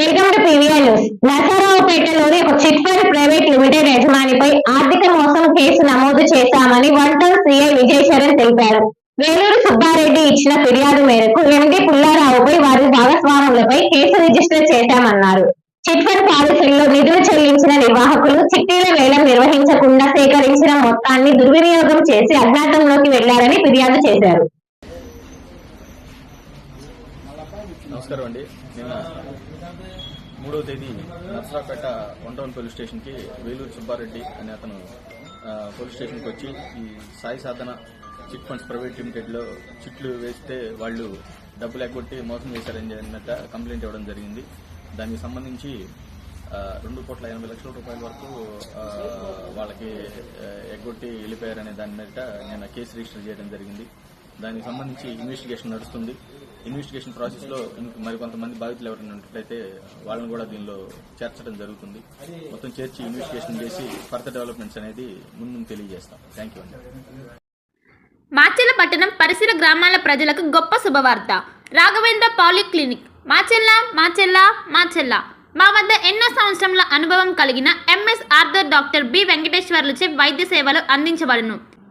Welcome to PVR news. నరసరావుపేటలోని ఒక chit fund private limited యజమానిపై ఆర్థిక మోసం కేసు నమోదు చేశామని వన్ టౌన్ సీఐ విజయశరణ్ తెలిపారు. వేలూరు సుబ్బారెడ్డి ఇచ్చిన ఫిర్యాదు మేరకు ఎండి పుల్లారావుపై వారి భాగస్వాములపై కేసు రిజిస్టర్ చేశామన్నారు. చిట్ ఫండ్ పాలసీల్లో నిధులు చెల్లించిన నిర్వాహకులు చిట్టీల వేలం నిర్వహించకుండా సేకరించిన మొత్తాన్ని దుర్వినియోగం చేసి అజ్ఞాతంలోకి వెళ్ళారని ఫిర్యాదు చేశారు. నమస్కారం అండి. నిన్న మూడవ తేదీ నర్సరాపేట వన్ టౌన్ పోలీస్ స్టేషన్కి వేలూరు సుబ్బారెడ్డి అనే అతను పోలీస్ స్టేషన్కి వచ్చి ఈ Sai Sadhana chit funds private లిమిటెడ్లో చిట్లు వేస్తే వాళ్ళు డబ్బులు ఎగ్గొట్టి మోసం చేశారని అన్నట్ట కంప్లైంట్ ఇవ్వడం జరిగింది. దానికి సంబంధించి రెండు కోట్ల ఎనభై లక్షల రూపాయల వరకు వాళ్ళకి ఎగ్గొట్టి వెళ్ళిపోయారనే దాని మీద నేను కేసు రిజిస్టర్ చేయడం జరిగింది. దానికి సంబంధించి ఇన్వెస్టిగేషన్ నడుస్తుంది. ఇన్వెస్టిగేషన్ ప్రాసెస్లో మరికొంతమంది బాధితులు ఎవరైనా ఉన్నట్లయితే వాళ్ళని కూడా దీనిలో చేర్చడం జరుగుతుంది. మొత్తం చేర్చి ఇన్వెస్టిగేషన్ చేసి ఫర్దర్ డెవలప్మెంట్స్ అనేది ముందు తెలియజేస్తాం. థ్యాంక్ యూ అండి. మాచెల్ల పట్టణం పరిసర గ్రామాల ప్రజలకు గొప్ప శుభవార్త. రాఘవేంద్ర పాలిక్లినిక్. మాచెల్ల మాచెల్ల మాచెల్ల మా వద్ద ఎన్నో సంవత్సరముల అనుభవం కలిగిన ఎంఎస్ ఆర్థర్ డాక్టర్ బి వెంకటేశ్వర్లచే వైద్య సేవలు అందించబడును.